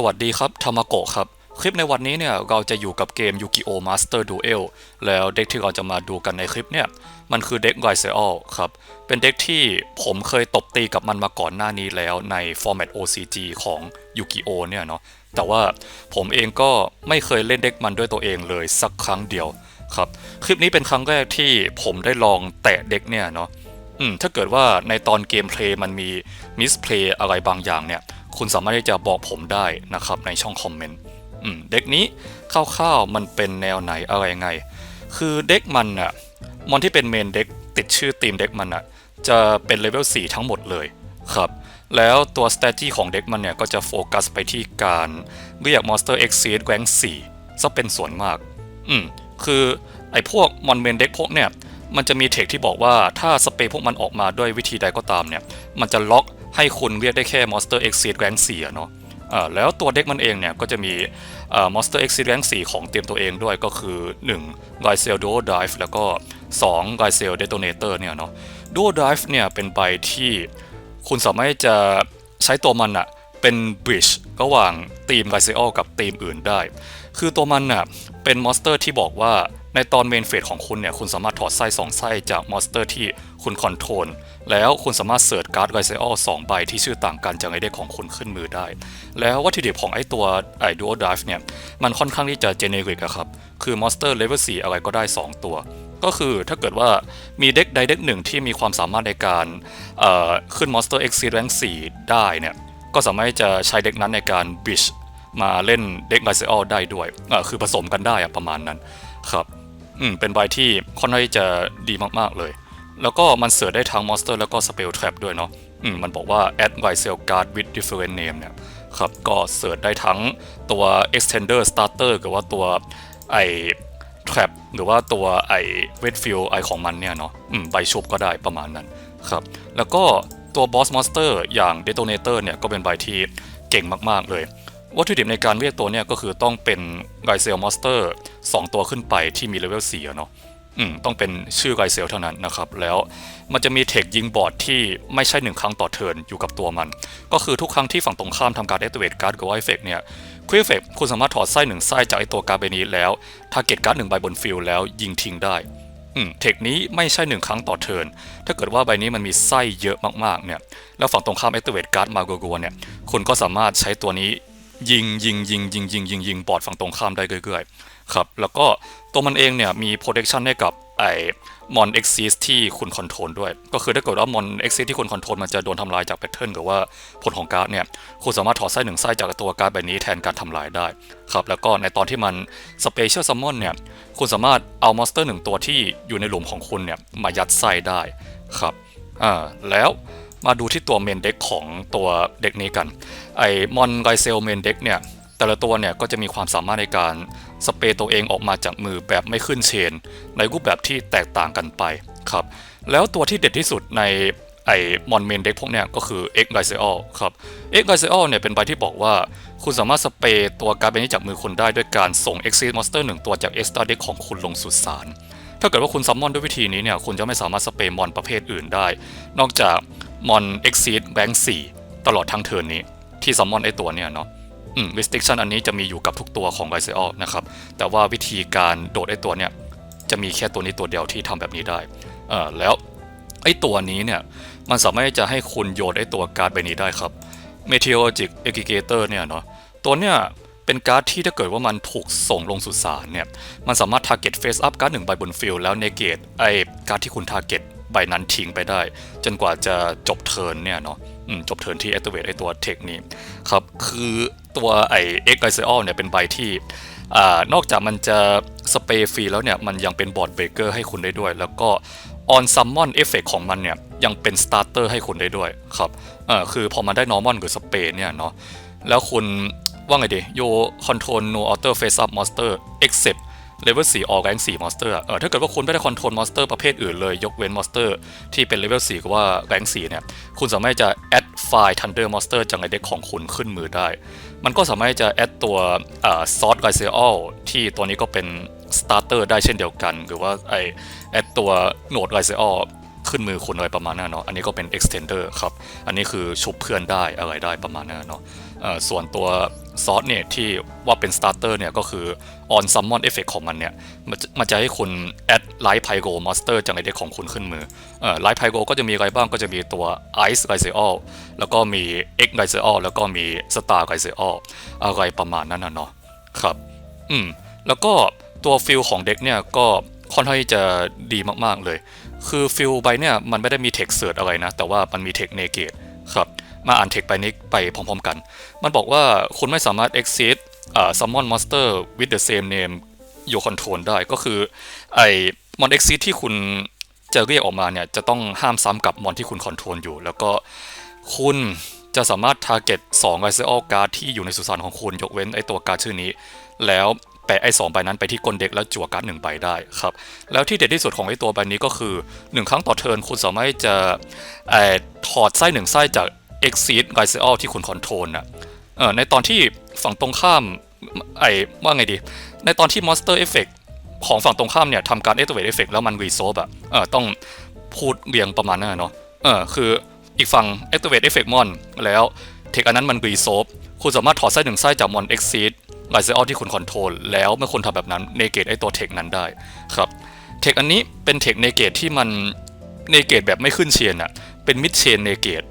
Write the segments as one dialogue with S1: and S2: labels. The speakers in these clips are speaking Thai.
S1: สวัสดีครับทามโกะครับ คลิปในวันนี้เนี่ยเราจะอยู่กับเกม Yu-Gi-Oh! Master Duel แล้วเด็กที่เราจะมาดูกันในคลิปเนี่ย มันคือเด็ก r i s e l ครับ เป็นเด็กที่ผมเคยตบตีกับมันมาก่อนหน้านี้แล้วใน Format OCG ของ Yu-Gi-Oh! เนี่ยเนาะแต่ว่าผมเองก็ไม่เคยเล่นเด็กมันด้วยตัวเองเลยสักครั้งเดียวครับคลิปนี้เป็นครั้งแรกที่ผมได้ลองแตะเด็กเนี่ยเนาะถ้าเกิดว่าในตอนเกมเพลย์มันมีมิสเพลย์อะไรบางอย่างเนี่ย คุณสามารถที่จะบอกผมได้นะครับในช่องคอมเมนต์เด็กนี้คร่าวๆมันเป็นแนวไหนอะไรไง คือเด็กมันอะมอนที่เป็นเมนเด็กติดชื่อทีมเด็กมันอะจะเป็นเลเวล4ทั้งหมดเลยครับแล้วตัว s t a t ของเด็กมันเนี่ยก็จะโฟกัสไปที่การเรียก Monster Exceed Rank 4ซะเป็นส่วนมาก อืมคือไอ้พวกมอนเมนเด็กพวกเนี่ยมันจะมีเทคที่บอกว่าถ้าสเปรย์พวกมันออกมาด้วยวิธีใดก็ตามเนี่ย มันจะล็อก ให้คุณเรียกได้แค่ Monster Exceed Rank 4เนาะแล้วตัวเด็กมันเองเนี่ยก็จะมีอ่า Monster Exceed Rank 4 ของเตรียมตัวเองด้วยก็คือ1 r i s e l Duo Dive แล้วก็2 r i s e l Detonator เนี่ยเนาะ Duo Dive เนี่ยเป็นใบที่คุณสามารถจะใช้ตัวมันอะเป็น bridge ระหว่างทีม r i s e l กับทีมอื่นได้ คือตัวมันน่ะเป็นมอนสเตอร์ที่บอกว่า ในตอนเมนเฟสของคุณเนี่ยคุณสามารถถอดไส้สองไส้จากมอนสเตอร์ที่คุณคอนโทรลแล้วคุณสามารถเสิร์ชการ์ดไรเซอลสองใบที่ชื่อต่างกันจากไอเด็กของคุณขึ้นมือได้ แล้ววัตถุดิบของไอตัวไอดูโอดิฟเนี่ยมันค่อนข้างที่จะเจเนริกครับ คือมอนสเตอร์เลเวล4อะไรก็ได้ 2 ตัว ก็คือถ้าเกิดว่ามีเด็กใดเด็กหนึ่งที่มีความสามารถในการขึ้นมอนสเตอร์เอ็กซ์ซีแรง4ได้เนี่ยก็สามารถจะใช้เด็กนั้นในการบิชมาเล่นเด็กไลเซอลได้ด้วยคือผสมกันได้ประมาณนั้นครับ อืมเป็นใบที่ค่อนข้างจะดีมากๆเลย แล้วก็มันเสิร์ชได้ทั้งมอนสเตอร์แล้วก็สเปลแทรปด้วยเนาะอืมมันบอกว่า add r i s e l card with different name เนี่ยครับก็เสิร์ชได้ทั้งตัว extender starter หรือว่าตัวไอ trap หรือว่าตัวไอ wet field ไอของมันเนี่ยเนาะอืมใบชุบก็ได้ประมาณนั้นครับแล้วก็ตัว boss monster อย่าง detonator เนี่ยก็เป็นใบที่เก่งมากๆเลย วัตถุดิบในการเรียกตัวเนี่ยก็คือต้องเป็นไรเซลมอสเตอร์2ตัวขึ้นไปที่มีเลเวล4เนาะอืมต้องเป็นชื่อไรเซลเท่านั้นนะครับ แล้วมันจะมีเทคยิงบอร์ดที่ไม่ใช่หนึ่งครั้งต่อเทิร์นอยู่กับตัวมัน ก็คือทุกครั้งที่ฝั่งตรงข้ามทำการ activate การ์ดกับวาเอฟเฟกเนี่ยควิเฟกคุณสามารถถอดไส้หนึ่งไส้จากไอตัวการ์ดใบนี้แล้วทาร์เก็ตการ์ดหนึ่งใบบนฟิลแล้วยิงทิ้งได้อืมเทคนี้ไม่ใช่หนึ่งครั้งต่อเทิร์น ถ้าเกิดว่าใบนี้มันมีไส้เยอะมากๆ เนี่ย แล้วฝั่งตรงข้าม activate การ์ดมากัวๆเนี่ย คุณก็สามารถใช้ตัวนี้ ยิงยิงยิงยิงยิงยิงยิงบอดฝั่งตรงข้ามได้เรื่อยๆครับแล้วก็ตัวมันเองเนี่ยมี protection ให้กับไอ้มอน exist ที่คุณคอนโทรลด้วย ก็คือถ้าเกิดว่ามอน exist ที่คุณคอนโทรลมันจะโดนทำลายจากแพทเทิร์นหรือว่าผลของการ์ดเนี่ย คุณสามารถถอดไส้หนึ่งไส้จากตัวการ์ดใบนี้แทนการทำลายได้ครับ แล้วก็ในตอนที่มัน special summon เนี่ย คุณสามารถเอามอนสเตอร์หนึ่งตัวที่อยู่ในหลุมของคุณเนี่ย มายัดไส้ได้ครับ อ่า แล้ว มาดูที่ตัวเมนเด็กของตัวเด็กนี้กัน ไอมอนไรเซลเมนเด็กเนี่ย แต่ละตัวเนี่ยก็จะมีความสามารถในการสเปรย์ตัวเองออกมาจากมือแบบไม่ขึ้นเชน ในรูปแบบที่แตกต่างกันไปครับ แล้วตัวที่เด็ดที่สุดในไอมอนเมนเด็กพวกเนี่ยก็คือ X r i s e l ครับ X r i s e l เนี่ยเป็นใบที่บอกว่า คุณสามารถสเปรย์ตัวการ์ดใบนี้จากมือคุณได้ด้วยการส่ง Exit Monster หนึ่งตัวจาก Extra Deck ของคุณลงสุสานถ้าเกิดว่าคุณซัมมอนด้วยวิธีนี้เนี่ยคุณจะไม่สามารถสเปรย์มอนประเภทอื่นได้ นอกจาก มอน Exceed Rank 4ตลอดทั้งเทิร์นนี้ ที่ซัมมอนไอตัวเนี่ยเนาะอืม restriction อันนี้จะมีอยู่กับทุกตัวของ r i s e l นะครับ แต่ว่าวิธีการโดดไอตัวเนี่ย จะมีแค่ตัวนี้ตัวเดียวที่ทำแบบนี้ได้เออแล้วไอตัวนี้เนี่ย มันสามารถจะให้คุณโยนไอตัวการ์ดใบนี้ได้ครับ Meteoric Aggregator เนี่ยเนาะตัวเนี่ยเป็นการ์ดที่ถ้าเกิดว่ามันถูกส่งลงสุสานเนี่ย มันสามารถ target face up การ์ดหนึ่งใบบนฟิลแล้ว negate ไอการ์ดที่คุณ target ใบนั้นทิ้งไปได้ จนกว่าจะจบเทิร์นเนี่ยเนาะจบเทิร์นที่ activate ไอตัวเทคนี้ครับ คือตัวไอ X i s e a l เนี่ยเป็นใบที่อนอกจากมันจะสเปรย์ฟรีแล้วเนี่ย มันยังเป็นบอร์ดเบรกเกอร์ให้คุณได้ด้วย แล้วก็ on summon effect ของมันเนี่ย ยังเป็น starter ให้คุณได้ด้วยครับเออคือพอมันได้ normal หรือ spray เนี่ยเนาะแล้วคุณว่าไงดี you control no auto face up monster except level 4 all rank 4 monster เออถ้าเกิดว่าคุณไม่ได้ control monster ประเภทอื่นเลย ยกเว้น monster ที่เป็น level 4ก็ว่า rank 4เนี่ย คุณสามารถจะ add file thunder monster จากในเด็กของคุณขึ้นมือได้ มันก็สามารถจะ add ตัวอ่า sword g a i s e l ที่ตัวนี้ก็เป็น starter ได้เช่นเดียวกัน หรือว่าไอ add ตัว node g a i s e l ขึ้นมือคุณอะไรประมาณนั้นเนาะ อันนี้ก็เป็น extender ครับ อันนี้คือชุบเพื่อนได้อะไรได้ประมาณนั้นเนาะ ส่วนตัวซอสเนี่ยที่ว่าเป็นสตาร์เตอร์เนี่ยก็คือ on summon effect ของมันเนี่ย มันจะให้คุณ add light pyro monster จากในเด็กของคุณขึ้นมือเอ่อ light pyro ก็จะมีอะไรบ้างก็จะมีตัว ice g y s e o l แล้วก็มี x g y s e o l แล้วก็มี star g y s e o l อะไรประมาณนั้นนะเนาะครับ อืม แล้วก็ตัวฟิลของเด็กเนี่ยก็ค่อนข้างจะดีมากๆเลย คือฟิลใบเนี่ยมันไม่ได้มีเทคเสิร์ตอะไรนะ แต่ว่ามันมีเทคเนเกตครับ มาอ่านเทคไปนี้ไปพร้อมๆกัน มันบอกว่าคุณไม่สามารถ exit summon monster with the same name your control ได้ก็คือไอ้ mon exit ที่คุณจะเรียกออกมาเนี่ยจะต้องห้ามซ้ำกับมอนที่คุณคอนโทรลอยู่ แล้วก็คุณจะสามารถ target 2 i s e l card ที่อยู่ในสุสานของคุณยกเว้นไอ้ตัวการ์ดชื่อนี้ แล้วแปะไอ้สองใบนั้นไปที่กลเด็กแล้วจั่วการ์ดหนึ่งใบได้ครับ แล้วที่เด็ดที่สุดของไอ้ตัวใบนี้ก็คือ 1 ครั้งต่อเทิร์นคุณสามารถจะถอดไส้หนึ่งไส้จาก exit r i s e l ที่คุณคอนโทรลนะเออในตอนที่ฝั่งตรงข้ามไอ้ว่าไงดี ในตอนที่ monster effect ของฝั่งตรงข้ามเนี่ยทำการ activate effect แล้วมัน resolve อะเออต้องพูดเรียงประมาณนั้นเนาะเออคืออีกฝั่ง activate effect mon แล้วเทคอันนั้นมัน resolve คุณสามารถถอดไส้หนึ่งไส้จาก mon exit ไลเซอร์ที่คุณคอนโทรลแล้วเมื่อคุณทำแบบนั้นเนเกตไอตัวเทคนั้นได้ครับเทคอันนี้เป็นเทคเนเกตที่มันเนเกตแบบไม่ขึ้นเชนอะเป็นมิดเชนเนเกต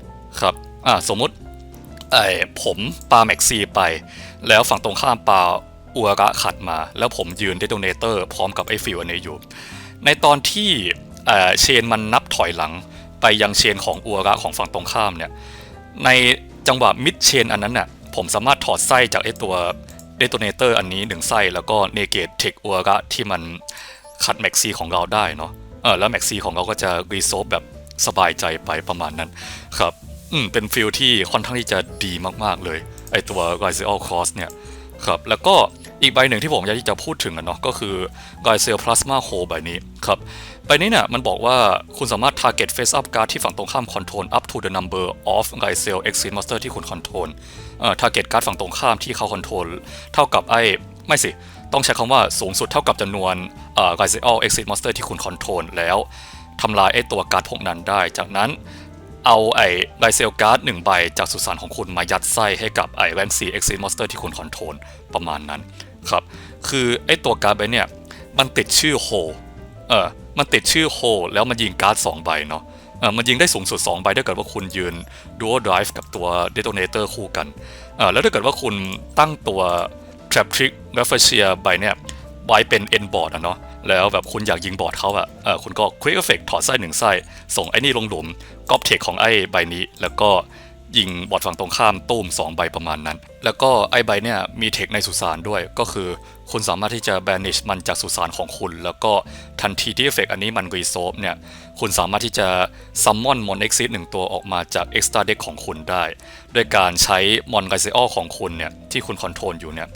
S1: ครับ อ่าสมมุติไอผมปาแม็กซีไป แล้วฝั่งตรงข้ามปาอัวระขัดมา แล้วผมยืนเดโ o เนเตอร์พร้อมกับไอฟิวอันนี้อยู่ ในตอนที่เอ่อเชนมันนับถอยหลังไปยังเชนของอัวระของฝั่งตรงข้ามเนี่ยในจังหวะมิดเชนอันนั้นน่ะผมสามารถถอดไส้จากไอตัวเดโ o เนเตอร์อันนี้หนึ่งไส้แล้วก็เนเกตเทคอัวระที่มันขัดแม็กซีของเราได้เนาะเออแล้วแม็กซีของเราก็จะรีโซฟแบบสบายใจไปประมาณนั้นครับ อืมเป็นฟิลที่ค่อนข้างที่จะดีมากๆเลยไอตัว r i s e l Cross เนี่ยครับแล้วก็อีกใบหนึ่งที่ผมอยากที่จะพูดถึงอะเนาะก็คือ r i s e l Plasma h o ใบนี้ครับใบนี้เนี่ยมันบอกว่าคุณสามารถ target face up card ที่ฝั่งตรงข้าม control up to the number of r i s e l exit monster ที่คุณ control เอ่อ target card ฝั่งตรงข้ามที่เขา control เท่ากับไอไม่สิต้องใช้คำว่าสูงสุดเท่ากับจำนวนเอ่อ r i s e l exit monster ที่คุณ control แล้วทำลายไอตัวการ์ดพวกนั้นได้ จากนั้น เอาไอ้ไ i เซลการ์ดหนึ่งใบจากสุสานของคุณมายัดไส้ให้กับไอ้แวนซี exit monster ที่คุณ control ประมาณนั้นครับ คือไอ้ตัวการ์ดใบเนี่ย มันติดชื่อโฮเออมันติดชื่อโฮแล้วมันยิงการ์ด2ใบเนาะเออมันยิงได้สูงสุด 2 ใบถ้าเกิดว่าคุณยืน dual drive กับตัว detonator คู่กันเออแล้วถ้าเกิดว่าคุณตั้งตัว trap trick r e f r e s i a ใบเนี่ยไว้เป็น end board อะเนาะ แล้วแบบคุณอยากยิงบอดเขาอะเออคุณก็ quick effect ถอดไส้หนึ่งไส้ส่งไอ้นี่ลงหลุมก๊อปเทคของไอ้ใบนี้ แล้วก็ยิงบอดฝั่งตรงข้ามตุ้ม2 ใบประมาณนั้น แล้วก็ไอ้ใบเนี่ยมีเทคในสุสานด้วยก็คือ คุณสามารถที่จะ banish มันจากสุสานของคุณ แล้วก็ทันทีที่เอฟเฟกอันนี้มัน resolve เนี่ยคุณสามารถที่จะ summon mon exit หนึ่งตัวออกมาจาก extra deck ของคุณได้ ด้วยการใช้ mon r i s e l ของคุณเนี่ยที่คุณ control อยู่เนี่ย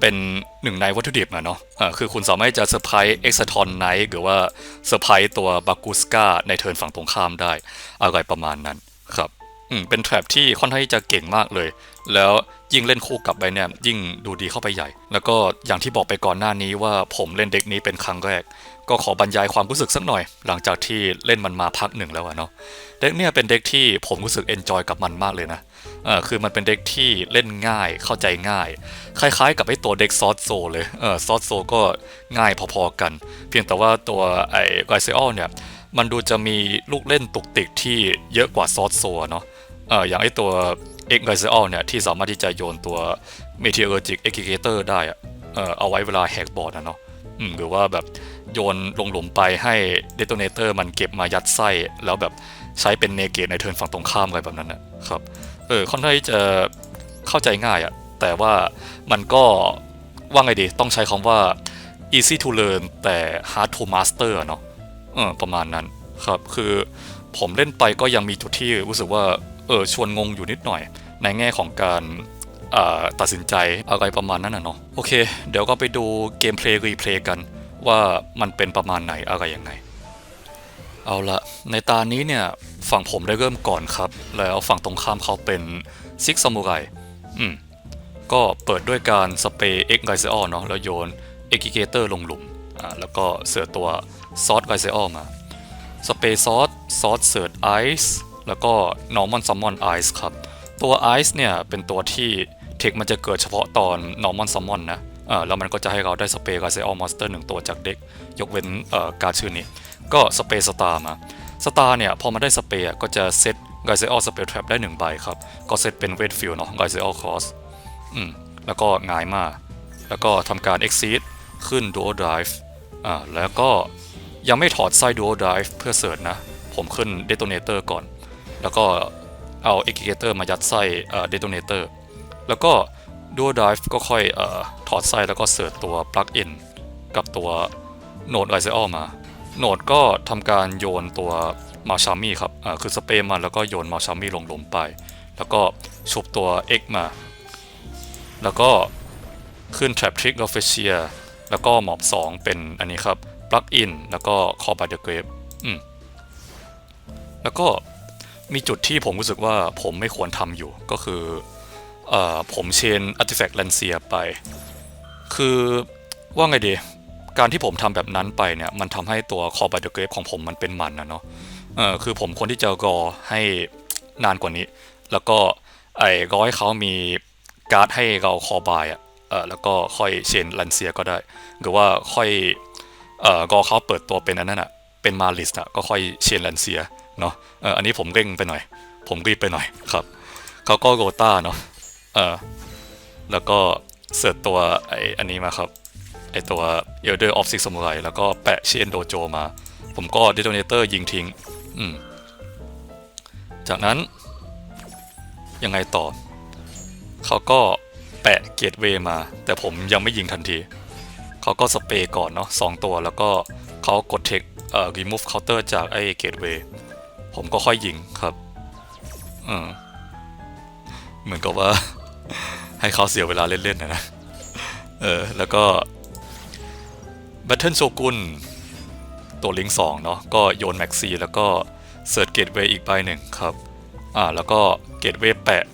S1: เป็นหนึ่งในวัตถุดิบนะเนาะะคือคุณสามารถจะเซอร์ไพรส์เอ็กซ์ทอนไนท์หรือว่าเซอร์ไพรส์ตัวบากูสกาในเทิร์นฝั่งตรงข้ามได้ อะไรประมาณนั้นครับ อืม เป็นแทร็บที่ค่อนข้างจะเก่งมากเลย แล้ว ยิ่งเล่นคู่กับไปเนี่ยยิ่งดูดีเข้าไปใหญ่ แล้วก็อย่างที่บอกไปก่อนหน้านี้ว่าผมเล่นเด็กนี้เป็นครั้งแรก ก็ขอบรรยายความรู้สึกสักหน่อย หลังจากที่เล่นมันมาพักหนึ่งแล้วอะเนาะเด็กเนี่ยเป็นเด็กที่ผมรู้สึกเอนจอยกับมันมากเลยนะเออคือมันเป็นเด็กที่เล่นง่ายเข้าใจง่าย คล้ายๆ กับไอ้ตัวเด็กซอสโซเลยเออซอสโซก็ง่ายพอๆกัน เพียงแต่ว่าตัวไอ้ไกเซอลเนี่ยมันดูจะมีลูกเล่นตุกติกที่เยอะกว่าซอสโซเนาะเอออย่างไอ้ตัว X g y s e l เซอเนี่ย ที่สามารถที่จะโยนตัว Meteorologic Aggregator ได้อะเออเอาไว้เวลาแฮกบอร์ดนะเนาะอืมหรือว่าแบบโยนลงหลุมไปให้ Detonator มันเก็บมายัดไส้แล้วแบบใช้เป็นเนเกตในเทิร์นฝั่งตรงข้ามอะไรแบบนั้นนะครับเออค่อนข้างจะเข้าใจง่ายอะแต่ว่ามันก็ว่าไงดีต้องใช้คำว่า easy to learn แต่ hard to master อะเนาะเออประมาณนั้นครับ คือผมเล่นไปก็ยังมีจุดที่รู้สึกว่า เออชวนงงอยู่นิดหน่อย ในแง่ของการตัดสินใจอะไรประมาณนั้นนะเนาะโอเค เดี๋ยวก็ไปดูเกมเพลย์รีเพลย์กัน ว่ามันเป็นประมาณไหนอะไรยังไง เอาละในตานี้เนี่ยฝั่งผมได้เริ่มก่อนครับ แล้วฝั่งตรงข้ามเขาเป็นซิกซามูไรอืมก็เปิดด้วยการสเปรย์เอ็กไกเซอเนาะแล้วโยนเอ็กกิเกเตอร์ลงหลุมอ่าแล้วก็เสือตัวซอสไกเซอมาสเปรย์ซอสซอสเสิร์ตไอซ์ แล้วก็ normal summon ice ครับ ตัว ice เนี่ยเป็นตัวที่เทคมันจะเกิดเฉพาะตอน normal summon นะแล้วมันก็จะให้เราได้สเปรย์กาเซอลมอนสเตอร์หนึ่งตัวจากเด็ก ยกเว้นการชื่อนี้ ก็สเปรย์สตาร์มาสตาร์เนี่ยพอมันได้สเปรย์ก็จะเซตไกเซอลสเปรย์แทรปได้หนึ่งใบครับ ก็เซตเป็นเวทฟิลเนาะไกเซอลคอสอืมแล้วก็ง่ายมาก แล้วก็ทำการ exceed ขึ้น dual drive อ่าแล้วก็ยังไม่ถอดไส้ dual drive เพื่อเสิร์ชนะ ผมขึ้น detonator ก่อน แล้วก็เอา aggregator มายัดไส้เอ่อ detonator แล้วก็ dual drive ก็ค่อยอถอดไส้แล้วก็เสิร์ชตัว plug in กับตัวโนดไ i เซอมาโนดก็ทำการโยนตัวมาชามี่ครับคือสเปรย์มันแล้วก็โยนมาชามี่ลงหลุมไป แล้วก็ชุบตัว X มา แล้วก็ขึ้น Trap Trick of f a c i a แล้วก็หมอบ 2 เป็นอันนี้ครับ Plug in แล้วก็ Call by the Grave อืมแล้วก็ มีจุดที่ผมรู้สึกว่าผมไม่ควรทำอยู่ก็คืออผมเชน Artifact Lancia ไป คือว่าไงดี การที่ผมทำแบบนั้นไปเนี่ย มันทำให้ตัว Call by the Grave ของผมมันเป็นมันนะเนาะเออคือผมควรที่จะรอให้นานกว่านี้ แล้วก็ไอ้รอให้เขามีการ์ดให้เรา Call by อะเออแล้วก็ค่อยเชน Lancia ก็ได้ หรือว่าค่อยเออรอเขาเปิดตัวเป็นอันนั้นอะเป็นมาลิสอะก็ค่อยเชน Lancia เนาะ เอออันนี้ผมเร่งไปหน่อย ผมรีบไปหน่อยครับเขาก็โรต้าเนาะเออแล้วก็เสิร์ชตัวไออันนี้มาครับไอตัว Elder of Six Samurai แล้วก็แปะเชนโดโจมา ผมก็ Detonator ยิงทิ้ง อืม จากนั้น ยังไงต่อ เขาก็แปะเกตเวมา แต่ผมยังไม่ยิงทันที เขาก็สเปรย์ก่อนเนาะสองตัวแล้วก็เขากดเทคเอ่อ remove counter จากไอเกตเวย์ ผมก็ค่อยยิงครับอเหมือนกับว่า ให้เขาเสียเวลาเล่นๆนะนะ เออ แล้วก็ Battle Shogun ตัวลิงสองเนาะก็โยนแม็กซีแล้วก็เสิร์ชเกตเวย์อีกใบหนึ่งครับ อ่า แล้วก็เกตเวย์แปะ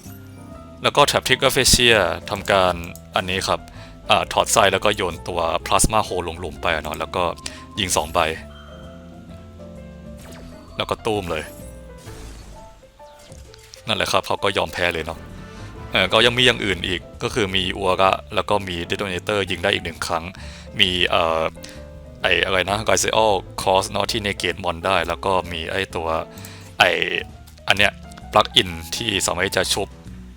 S1: แล้วก็แท็บทิกเกอร์เฟเชียทำการอันนี้ครับ อ่า ถอดไส้แล้วก็โยนตัวพลาสมาโฮลงหลุมไปเนาะแล้วก็ยิงสองใบ แล้วก็ตูมเลย นั่นแหละครับเขาก็ยอมแพ้เลยเนาะเออก็ยังมีอย่างอื่นอีกก็คือมีอัวระแล้วก็มีเดโ o เนเตอร์ยิงได้อีกหนึ่งครั้ง มีเอ่อไออะไรนะไกเซอลคอสเนาะที่เนเกตมอนได้ แล้วก็มีไอตัวไออันเนี้ยปลั๊กอินที่สามารถจะชุบ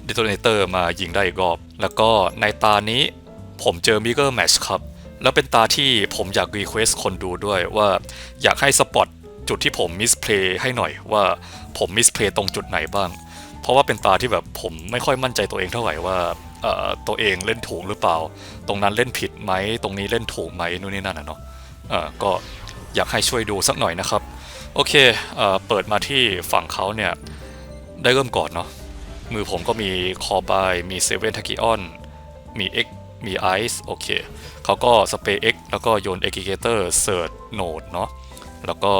S1: เดโ o เนเตอร์มายิงได้อีกรอบ แล้วก็ในตานี้ผมเจอมิเกอร์แมชครับ แล้วเป็นตาที่ผมอยากรีเควสคนดูด้วยว่าอยากให้สปอต จุดที่ผมมิสเพลย์ให้หน่อยว่าผมมิสเพลย์ตรงจุดไหนบ้าง เพราะว่าเป็นตาที่แบบผมไม่ค่อยมั่นใจตัวเองเท่าไหร่ว่าตัวเองเล่นถูกหรือเปล่า ตรงนั้นเล่นผิดไหมตรงนี้เล่นถูกไหมนู่นนี่นั่นนะเนาะก็อยากให้ช่วยดูสักหน่อยนะครับ โอเคเอเปิดมาที่ฝั่งเขาเนี่ย ได้เริ่มก่อนเนาะมือผมก็มีคอบายมีเซเว่นทักิออนมี X มีไอซ์โอเคเขาก็สเปรย์ X แล้วก็โยน a g g r e g a t o r เสิร์ชโนดเนาะแล้วก็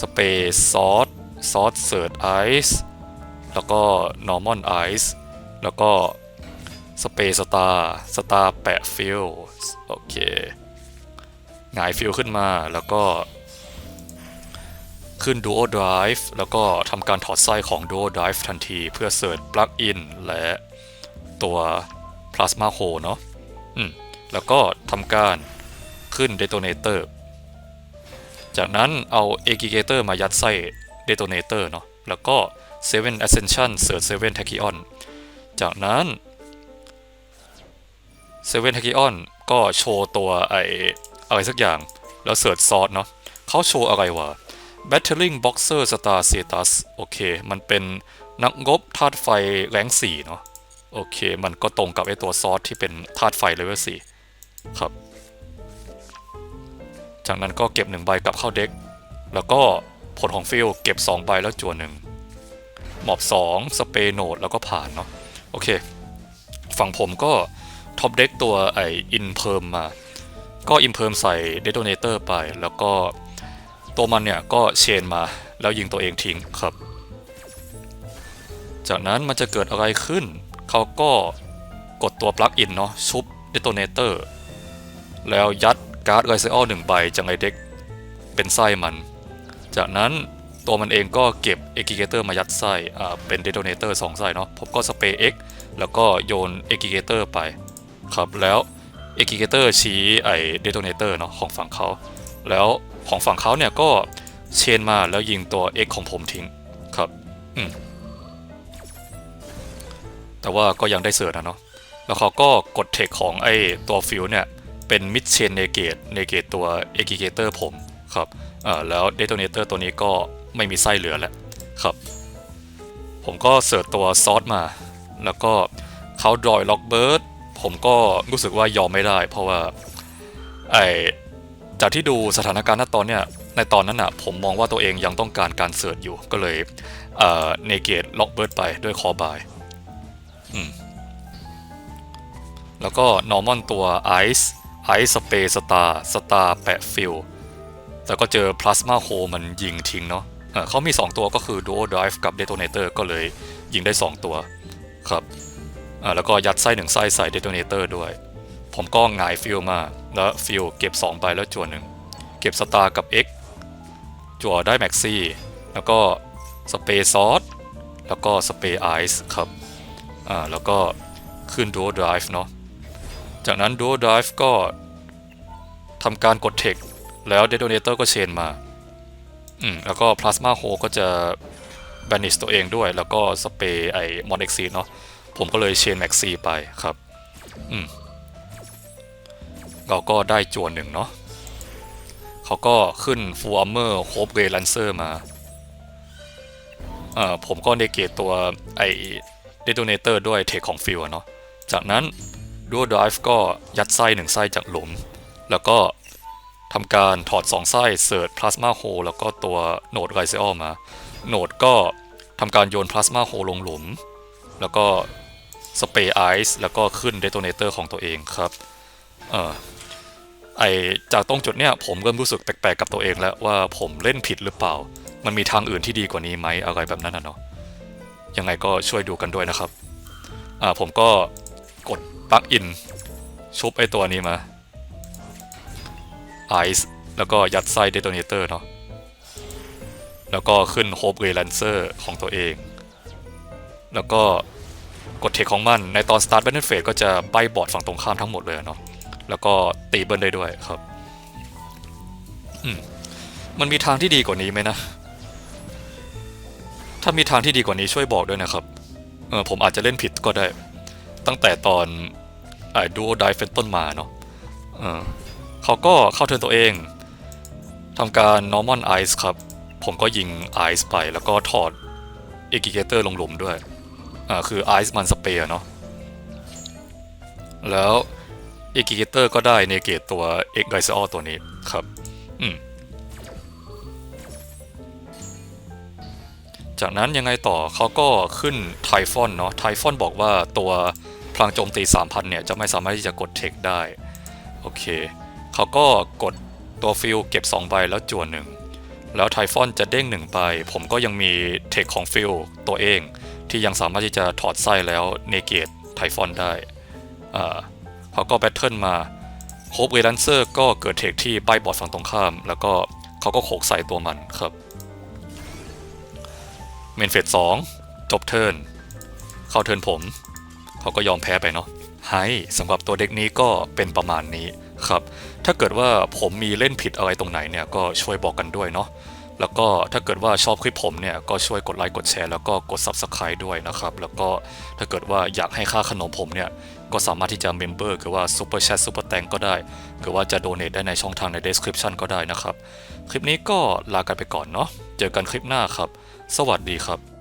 S1: สเปรย์ซอสซอสเสิร์ชไอซ์แล้วก็ normal ice แล้วก็สเปรย์สตาร์สตาร์แปะฟิลโอเคหงายฟิลขึ้นมาแล้วก็ ขึ้น Duo Drive แล้วก็ทำการถอดไส้ของ Duo Drive ทันทีเพื่อเสิร์ช Plug-in และตัว Plasma Hole เนาะอืมแล้วก็ทำการขึ้น Detonator จากนั้นเอา Aggregator มายัดไส้ Detonator เนาะแล้วก็7 Ascension เสิร์ช7 Tachyon จากนั้น7 Tachyon ก็โชว์ตัวไออะไรสักอย่าง แล้วเสิร์ชซอสเนาะเขาโชว์อะไรวะ Battling Boxer Star Status โอเค มันเป็นนักงบธาตุไฟแรงสี่เนาะโอเค มันก็ตรงกับไอตัวซอสที่เป็นธาตุไฟเลเวลสี่ครับ จากนั้นก็เก็บหนึ่งใบกลับเข้าเด็ก แล้วก็ผลของฟิลเก็บ 2 ใบแล้วจวนหนึ่งหมอบ 2 สเปโนดแล้วก็ผ่านเนาะโอเค ฝั่งผมก็ท็อปเด็กตัวไออินเพิร์มมา ก็อินเพิร์มใส่เดโ o เนเตอร์ไปแล้วก็ตัวมันเนี่ยก็เชนมาแล้วยิงตัวเองทิ้งครับ จากนั้นมันจะเกิดอะไรขึ้น เขาก็กดตัวปลั๊กอินเนาะชุบเดโ o เนเตอร์แล้วยัด การ์ดไรเซอลหนึ่งใบจากในเด็กเป็นไส้มัน จากนั้นตัวมันเองก็เก็บ e g i g a t o r มายัดไส้อ่าเป็น detonator 2ไส้เนาะผมก็สเปรย์ X แล้วก็โยน e g i g a t o r ไปครับแล้ว e g i g a t o r ชี้ไอ้ detonator เนาะของฝั่งเขาแล้วของฝั่งเขาเนี่ยก็เชนมาแล้วยิงตัว X ของผมทิ้งครับอืมแต่ว่าก็ยังได้เสิร์ชนะเนาะแล้วเขาก็กดเทคของไอตัวฟิวเนี่ย เป็นมิดเชนเนเกตเนเกตตัว e g i g a t o r ผมครับอ่าแล้ว detonator ตัวนี้ก็ไม่มีไส้เหลือแล้วครับ ผมก็เสิร์ชตัวซอสมา แล้วก็เขาดรอยล็อกเบิร์ดผมก็รู้สึกว่ายอมไม่ได้ เพราะว่าไอจากที่ดูสถานการณ์ณตอนเนี้ยในตอนนั้นอะผมมองว่าตัวเองยังต้องการการเสิร์ชอยู่ก็เลยเอ่อเนเกตล็อกเบิร์ดไปด้วยคอบายอืมแล้วก็นอร์มอนตัวไอซ์ ไอสเปสตาสตาแปะฟิลแต่ก็เจอพลาสมาโฮมันยิงทิ้งเนาะเขามี 2 ตัวก็คือ Duo Drive กับ Detonator ก็เลยยิงได้ 2 ตัวครับแล้วก็ยัดไส้หนึ่งไส้ใส่ Detonator ด้วย ผมก็หงายฟิลมา แล้วฟิลเก็บ2ไปแล้วจั่วหนึ่งเก็บสตาร์กับ X จั่วได้แม็กซี่แล้วก็สเปรย์ซอสแล้วก็สเปไอซ์ครับแล้วก็ขึ้น Duo Drive เนาะ จากนั้น Duo Drive ก็ทำการกดเทคแล้ว Detonator ก็เชนมา อืม แล้วก็ Plasma Hole ก็จะ banish ตัวเองด้วย แล้วก็สเปรย์ไอ้ Mon x เนาะ ผมก็เลยเชน Max C ไปครับ อืม เราก็ได้จวนหนึ่งเนาะเขาก็ขึ้น Full Armor Hope Ray Lancer มาเอ่อผมก็เนเกตตัวไอ้ Detonator ด้วยเทคของฟิลเนาะ จากนั้น Dual Drive ก็ยัดไส้หนึ่งไส้จากหลุม แล้วก็ทำการถอด 2 ไส้เสิร์ชพลาสมาโฮแล้วก็ตัวโนดไรเซอลมา โนดก็ทำการโยนพลาสมาโฮลงหลุม แล้วก็สเปรย์ไอซ์แล้วก็ขึ้นเดโ o เนเตอร์ของตัวเองครับเออไอจากตรงจุดเนี้ยผมเริ่มรู้สึกแปลกๆกับตัวเองแล้วว่าผมเล่นผิดหรือเปล่า มันมีทางอื่นที่ดีกว่านี้ไหมอะไรแบบนั้นนะเนาะยังไงก็ช่วยดูกันด้วยนะครับอ่าผมก็กด ปลั๊กอิน ชุบไอตัวนี้มาไอซ์แล้วก็ยัดไส้เดโ o เนเตอร์เนาะแล้วก็ขึ้นโฮปเรลันเซอร์ของตัวเอง แล้วก็กดเทคของมันในตอน Start Battle Phase ก็จะใบบอร์ดฝั่งตรงข้ามทั้งหมดเลยเนาะแล้วก็ตีเบิร์นได้ด้วยครับอืมมันมีทางที่ดีกว่านี้ไหมนะ ถ้ามีทางที่ดีกว่านี้ช่วยบอกด้วยนะครับเออผมอาจจะเล่นผิดก็ได้ ตั้งแต่ตอน ไอ้ดูโอไดเฟนต้นมาเนาะเขาก็เข้าเทิร์นตัวเองทำการ normal ice ครับ ผมก็ยิง ice ไปแล้วก็ถอด e g i g a t o r ลงหลุมด้วย อ่า คือ ice มันสเปรย์เนาะ แล้ว e g i g a t o r ก็ได้เนเกตตัว x g y s o ตัวนี้ครับ อืม จากนั้นยังไงต่อเขาก็ขึ้นไทฟอนเนาะไทฟอนบอกว่าตัว พลังโจมตี 3,000 เนี่ย จะไม่สามารถที่จะกดเทคได้ โอเค เขาก็กดตัวฟิลเก็บ 2 ใบแล้วจวนหนึ่ง แล้วไทฟอนจะเด้งหนึ่งใบ ผมก็ยังมีเทคของฟิลตัวเอง ที่ยังสามารถที่จะถอดไส้แล้วเนเกตไทฟอนได้เขาก็แบทเทิลมาโฮปเวลันเซอร์ก็เกิดเทคที่ใบบอร์ดฝั่งตรงข้าม แล้วก็เขาก็โขกใส่ตัวมันครับเมนเฟสสองจบเทิร์นเข้าเทิร์นผม เขาก็ยอมแพ้ไปเนาะไฮสำหรับตัวเด็กนี้ก็เป็นประมาณนี้ครับถ้าเกิดว่าผมมีเล่นผิดอะไรตรงไหนเนี่ยก็ช่วยบอกกันด้วยเนาะแล้วก็ถ้าเกิดว่าชอบคลิปผมเนี่ยก็ช่วยกดไลค์กดแชร์แล้วก็กด Subscribe ด้วยนะครับแล้วก็ถ้าเกิดว่าอยากให้ค่าขนมผมเนี่ยก็สามารถที่จะเมมเบอร์หรือว่า Super Chat Super Thank ก็ได้หรือว่าจะ Donate ได้ในช่องทางใน Description ก็ได้นะครับ คลิปนี้ก็ลากันไปก่อนเนาะเจอกันคลิปหน้าครับ สวัสดีครับ